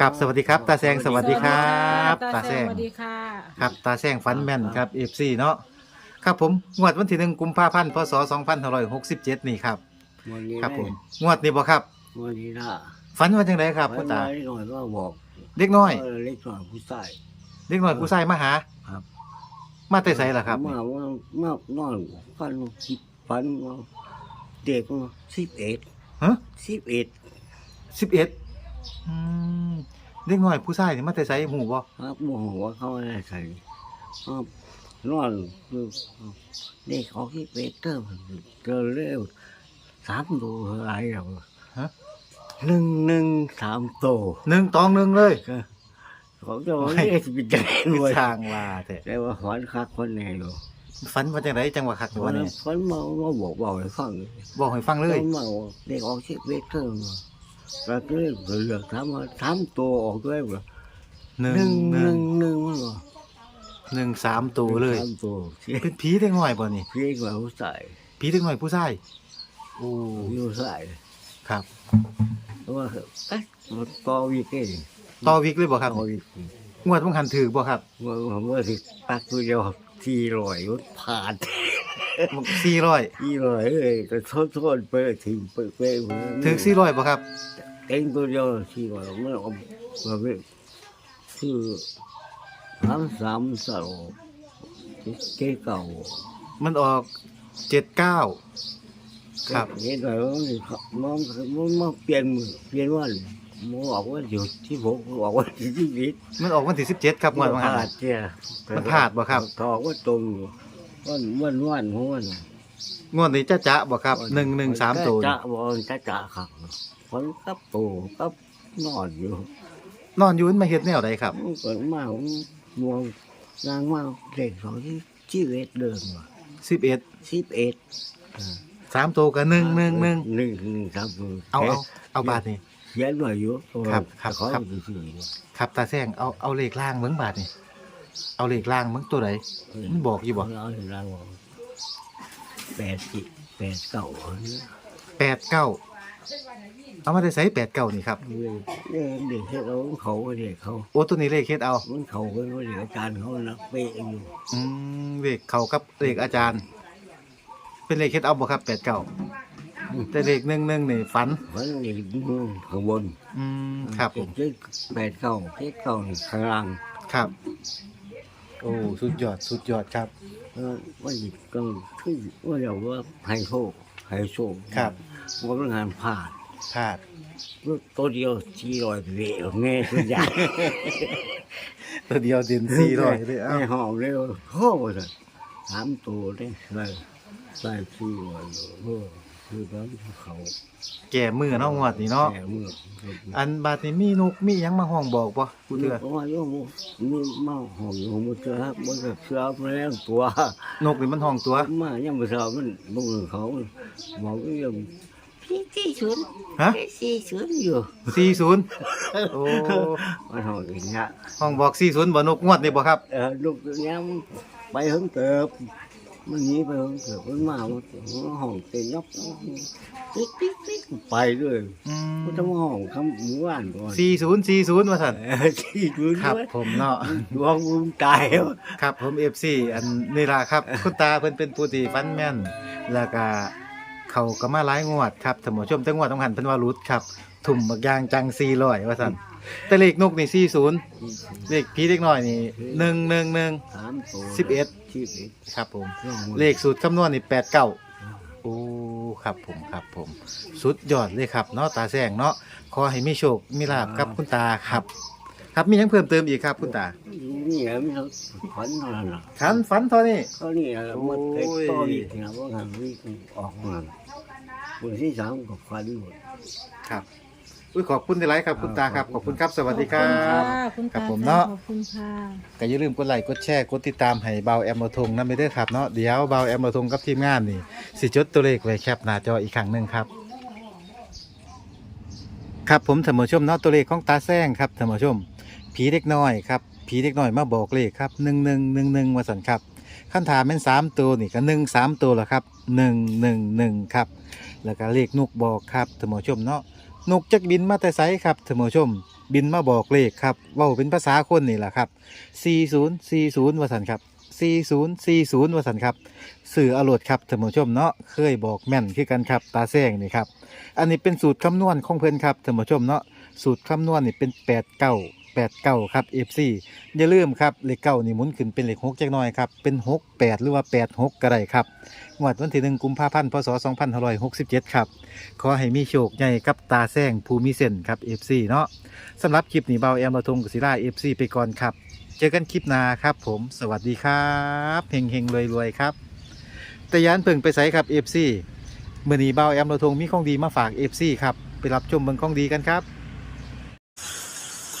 กับสวัสดีครับ ตาแซงสวัสดีครับตาตาแซแซงงสวัสดีค่ะ ครับตาแซงฟันแม่นครับเอฟซีเนาะครับผมงวดวันที่หนึ่งกุมภาพันธ์พศ2567นี่ครับวันนี้ครับผมงวดนี้บ่ครับวันนี้นะฝันว่าจังไดครับคุณตาวันนี้หน่อยก็บอกเด็กน้อยเเล็กหน่อยผู้ชายเด็กน้อยผู้ชายมาหาครับ มาแต่ไสล่ะครับมาว่ามาอนอนฟันคิดฟันว่าเด็กสิบเอ็ดฮะสิบเอ็ด11อื มเด็กน้อยผู้ชายนี่มาแต่ไสหูบ่ครับโมโหว่าเขาอะไรใส่ครับนอนคือเด็กออกที่เปเตอร์เจอเร็วสามตัวอะไรหรอฮะหนึ่งหนึ่งสามตัวหนึ่งตองหนึ่งเลยก็เขาจะว่าเอ๊ะจะเป็นใจรวยช่างว่าแต่แต่ว่าฝันคักคนแน่อยู่ฝันว่าจังไดจังว่าคักฝัว่านนี่ฝันมามาบอกบอกให้ฟังบอกให้ฟังเลยฝันมาว่าเด็กออกที่เปเตอร์มาแล้ว ก็เลยเหลือกถามว่าสามตัวออกด้วยเหรอหนึ่หนึ่งงหหนึ่นึ่งงหนึ่งมันเหรอหนึ่งสามตัวเลยสามตัวเสียเป็นผีเด็กน้อยบ่นี่เพี้ยกว่าผู้ชายผีเด็กน้อยผู้ชายโอ้ผู้ชายครับเพราะว่าเอ๊ะมันต่อวีกเองต่อวิกเลยบ่ครับต่อวีกงวดต้องหันถือบ่ครับเมื่อเมื่อสิตักตัวเดียวที่ลอยรถผ่าน สี่ร้อยที่ลอยเอ้ยก็โทษโทษไปถึงไปไปถือสี่ร้อยบ่ครับ เต็งตัวเดียวที่ว่ามันเอามาเป็นคือสามสามสามเจ๊เก่ามันออกเจ็ดเก้าครับเห็นไหมว่ามันมันมันมันเปลี่ยนมือเปลี่ยนวันมันบอกว่าอยู่ที่ผมบอกว่าที่ที่วิตมันออกวันที่สิบเจ็ดครับงวดมัวันพหันลาดเจ้ามันพลาดบ่ครับทอกว่าตรงอยู่ วันวันวันของวันงวดนี้จ้าจ๊ะบ่ครับหนึ่งหนึ่งสามตัวจะบอกจะจะครับคนกับปูกับนอนอยู่นอนอยู่มันมาเฮ็ดแนวใดครับมันเกิดมาผมมองนางมาเด็กสองที่ชีวิตเดิมว่ะสิบเอ็ดสิบเอ็ดสามตัวกับหนึ่งหนึ่งหนึ่งหนึ่งหนึ่งครับเอาเอาเอาบาทนี่เขียนหน่อยอยู่ครับครับเขาครับอยู่ที่นี่ครับตาแซงเอาเอาเลขล่างเมืองบาทนี่ เอาเลขล่างเมืองตัวไหนมันบอกอยู่บ่เอาถึงรางวัลแปดสิบแปดเก้าเนี่ยแปดเก้าเอามาได้ใส่แปดเก้านี่ครับเด็กเด็กเขาเขาเด็กเขาโอ้ตัวนี้เลขเฮ็ดเอามันเขาเป็นว่าเด็กอาจารย์เขานักเป๊ะอยู่อืมเลขเขากับเลขอาจารย์ เป็นเลขเฮ็ดเอาบ่ครับแปดเก้าแต่เลขหนึ่งหนึ่งนี่ฝันมันเด็กมือข้างบนอืมครับผมเจ็ดแปดเก้าเจ็ดเก้านี่ข้างล่างครับ โอ้สุดยอดสุดยอดครับ เออว่าหยิบก็ขึ้นว่าเดี๋ยวว่าไฮโซไฮโซครับ ว่าเป็นงานผ่านพลาดตัวเดียวที่ลอยไปเวะแง่สุดยอดตัวเดียวเด่นสี่ร้อยเลยเอ้าไม่หอมเลยโอ้โหสามตัวเลยเลยใส่สี่ร้อยโอ้ คือแบบเขาแก่มือเนาะงวดนี่เนาะแก่มืออันบาดนี้มีนกมีหยังมาห้องบอกบ่ผู้เถื่อเพราะว่าโยมมีเมาหอมหอมเสือมันก็เสือมาแล้วตัวนกนี่มันห้องตัวมายังไม่เสือมันบุกเขาบอกว่ายังพี่ที่สุดฮะสี่สุดอยู่สี่ศูนย์โอ้มันหอมอย่างเงี้ยห้องบอกสี่ศูนย์บ่นกงวดนี่บ่ครับเออลูกตัวเนี้ยมันไปหึงเติบ มันหนีไปหึงเติบมันมามันห้องเต็มยกปิ๊กปิ๊กปิ๊กไปด้วยอืมันต้องห้องคำหมู่บ้านก่อนสี่ศูนย์สี่ศูนย์ว่าสั่นเออที่ดูครับด้วยผมเนาะ ดวงมึงตายแล้วครับผมเอฟซีอันนี่ล่ะครับ คุณตาเพิ่นเป็นผู้ที่ฟันแม่น แล้วก็เขาก็มาหลายงวดครับท่านผู้ชมจังหวัดต้องหันเพิ่นว่ารุดครับทุ่มบักอยางจัง400ว่าซั่นแต่เลขนกนี่40เลขผีเล็กน้อยนี่111สามตัวสิบเอ็ด สิบเอ็ดครับผมเรื่องมันเลขสูตรคำนวณนี่89โอ้ครับผมครับผม สุดยอดเลยครับเนาะตาแซงเนาะขอให้มีโชคมีลาบกับคุณตาครับ ครับมีหยังเพิ่มเติมอีกครับคุณตานี่แหละมันฝันเท่านั้นน่ะขันฝันเท่านี้ก็นี่แหละมันเกิดโอ้ยต่ออีกนะว่างานวิ่งออกมาวันที่สามก็ฝันหมดครับ อุ้ยขอบคุณในไลฟ์ครับคุณตาครับขอบคุณครับสวัสดีครัขอบบณค่ะคุณครัตาบผมเนาะ ขอบคุณค่ะ ก็อย่าลืมกดไลค์กดแชร์กดติดตามให้เบาแอมมาทงนั่นไปเด้อครับเนาะเดี๋ยวเบาแอมมาทงกับทีมงานนี่สิจดตัวเลขไว้แคปหน้าจออีกครั้งหนึ่งครับ ครับผมท่านผู้ชมเนาะตัวเลขของตาแซงครับท่านผู้ชม ผีเด็กน้อยครับผีเด็กน้อยมาบอกเลขครับหนึ่งหนึ่งหนึ่งหนึ่งมาสั่นครับขั้นถามเป็นสามตัวนี่ก็หนึ่งสามตัวละครับหนึ่งหนึ่งหนึ่งครับแล้วก็เลขนุกบอกครับท่านผู้ชมเนาะ นกจักบินมาแต่ไซครับท่านผู้ชม บินมาบอกเลขครับว่าเป็นภาษาคนนี่แหละครับ 4040วสันครับ 4040วสันครับสื่ออรรถครับท่านผู้ชมเนาะเคยบอกแม่นคือกันครับตาแซงนี่ครับ อันนี้เป็นสูตรคำนวณของเพื่อนครับท่านผู้ชมเนาะสูตรคำนวณนี่เป็น8 9 แปดเก้าครับเอฟซีอย่าลืมครับเลขเก้านี่หมุนขึ้นเป็นเลขหกจักน้อยครับเป็นหกแปดหรือว่าแปดหกก็ได้ครับวันที่หนึ่งกุมภาพันธ์พศสองพันห้าร้อยหกสิบเจ็ดครับขอให้มีโชคใหญ่กับตาแซงภูมิเส้นครับเอฟซีเนาะสำหรับคลิปนี้เบาแอมระทงกศิลาเอฟซีไปก่อนครับเจอกันคลิปหน้าครับ ผม สวัสดีครับเฮงเฮงรวยรวยครับแต่ยานเพิ่งไปใส่ครับเอฟซีมื่อนี้เบาแอมระทงมีของดีมาฝากเอฟซีครับไปรับชมเบิ่งของดีกันครับ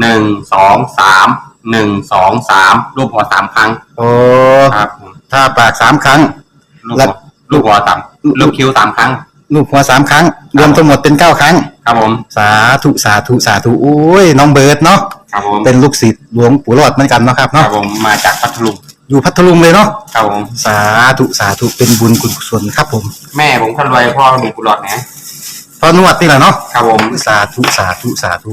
หนึ่งสองสามหนึ่งสองสามรูปหัวสามครั้งโอ้ครับผมถ้าปากสามครั้งลูกแล้หัววลูกหัวต่ำลูกคิ้วสามครั้ง ลูกหัวสามครั้ง รวมทั้งหมดเป็นเก้าครั้ง ครับผมสาธุสาธุสาธุโอ้ยน้องเบิร์ดเนาะครับผมเป็นลูกศิษย์หลวงปู่รอดเหมือนกันเนาะครับครัเนาะบผมมาจากพัทลุงอยู่พัทลุงเลยเนาะครับผม สาธุสาธุเป็นบุญกุศลครับผมแม่ผมคนรวยพ่อมีกุหลาบนะพอนวดนี่แหละเนาะครับผมสาธุสาธุสาธุ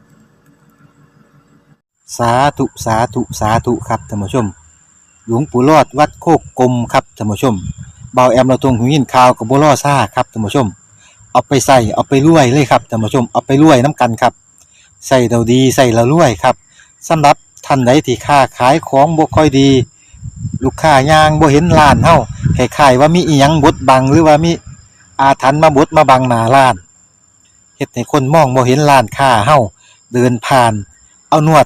สาธุสาธุสาธุครับท่านผู้ชม หลวงปู่รอดวัดโคกกลมครับท่านผู้ชมเบาแอมเราตรงหูยินข่าวกับบัวล่อซ่าครับท่านผู้ชม เอาไปใส่เอาไปรวยเลยครับท่านผู้ชมเอาไปรวยน้ำกันครับใส่เราดีใส่เรารวยครับสำหรับท่านใดที่ค้าขายของบ่ค่อยดี ลูกค้ายางบ่เห็นร้านเฮาคล้ายๆว่ามีอีหยังบดบังหรือว่ามีอาถรรพ์มาบดมาบังหน้าร้านเฮ็ดให้คนมองบ่เห็นร้านค้าเฮาเดินผ่าน เอานวด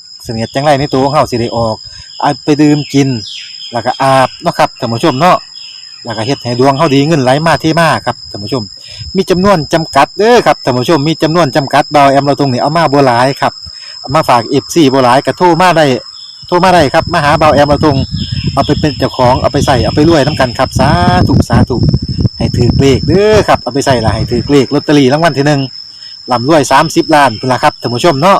เสนียดจังไรในตัวของเฮาสิได้ออกเอาไปดื่มกิน แล้วก็อาบเนาะครับท่านผู้ชมเนาะแล้วก็เฮ็ดให้ดวงเฮาดีเงินไหลมาเทมาครับท่านผู้ชม มีจำนวนจำกัดเด้อครับท่านผู้ชมมีจำนวนจำกัดเบาแอมเราตรงนี้เอามาบ่หลายครับามาฝาก FC บ่หลายก็โทรมาได้โทรมาได้ครับมาหาเบาแอมเราตรงเอาไปเป็นเจ้าของเอาไปใส่เอาไปรวยน้ำกันครับสาธุสาธุให้ถือเลขเด้อครับเอาไปใส่ละให้ถือเลขลอตเตอรี่รางวัลที่หนึ่งลำรวยสามสิบล้านพุ่นละครับท่านผู้ชมเนาะ